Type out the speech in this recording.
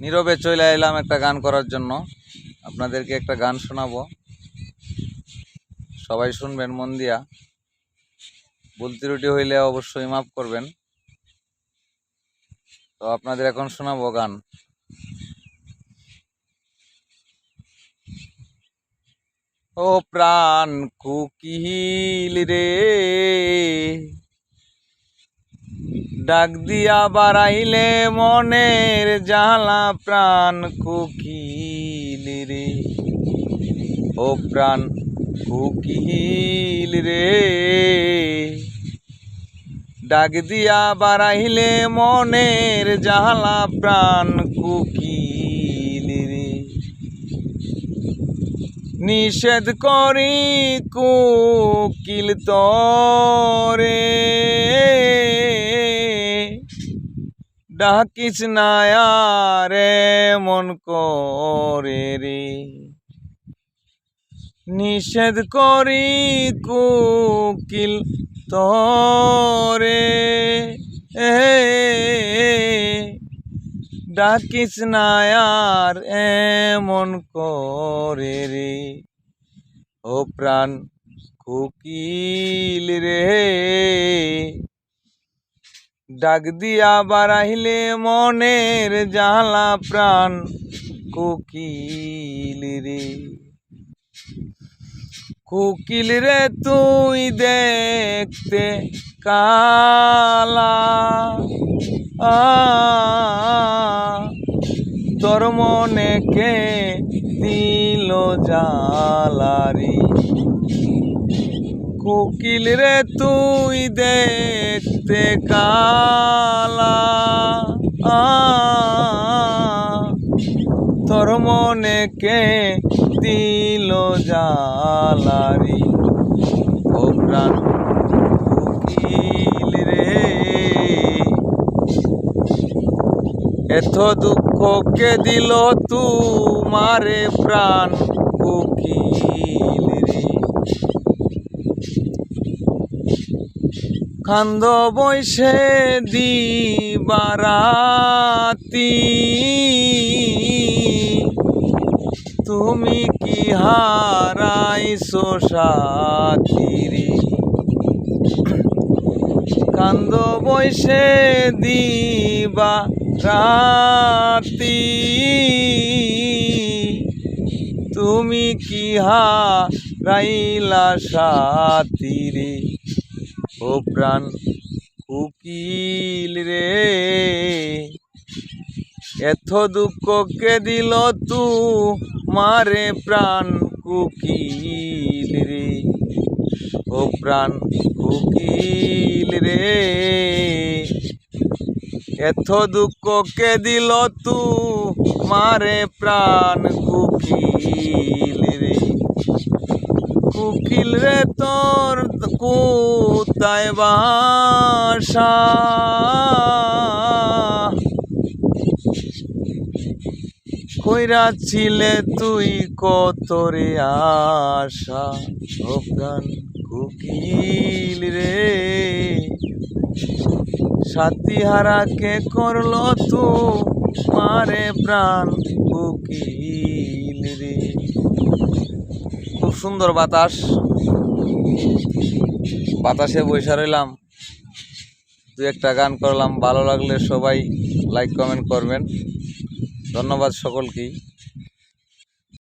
নীরবে চলে এলাম একটা গান করার জন্য। আপনাদেরকে একটা গান শোনাবো। সবাই শুনবেন, মন দিয়া। ভুল ত্রুটি হইলে অবশ্যই মাফ করবেন। তো আপনাদের এখন শোনাবো গান। ও প্রাণ কুকিল রে। ডাক দিয়া বাড়াইলে মনের জ্বালা প্রাণ কুকিল রে। ও প্রাণ কুকিল রে। ডাক দিয়া বাড়াইলে মনের জ্বালা প্রাণ কুকিল রে। নিষেধ করি কুকিল তরে। ডাকিস না রে মন করে রে। নিষেধ করি কুকিল তরে। ডাকিস না আর এমন করে রে। ও প্রাণ কুকিল রে। ডাক দিয়া বাড়াইলে মনের জ্বালা প্রাণ কুকিল রে। কুকিল রে, তুই দেখতে কালা। তোর মনে কে দিল জালারি কুকিল রে তুই দেখতে কালা। তোর মনে কে দিল জালারি ও কুকিল রে। এত দুঃখ কে দিল তুমারে প্রাণ কুকিল রে? কান্দ বৈশে দিবারাতি। তুমি কি হারাইছো সাথী রে কান্দ বৈশে দিবা রাতি তুমি কি হারাইলা সাথী রে ও প্রাণ কুকিল রে। এত দুঃখ কে দিল তু মারে প্রাণ কুকিল রে। ও প্রাণ কুকিল রে। এত দুঃখ কে দিল তু মারে প্রাণ কুকিল রে। কুকিল রে তোর কুতায় বাসা। কইরা ছিলে তুই কত রে আশা? প্রাণ কুকিল রে। সাথী হারাকে করল তু, মারে প্রাণ কুকিল রে। খুব সুন্দর বাতাস। বাতাসে বৈশা রইলাম। দু একটা গান করলাম। ভালো লাগলে সবাই লাইক কমেন্ট করবেন। ধন্যবাদ সকলকেই।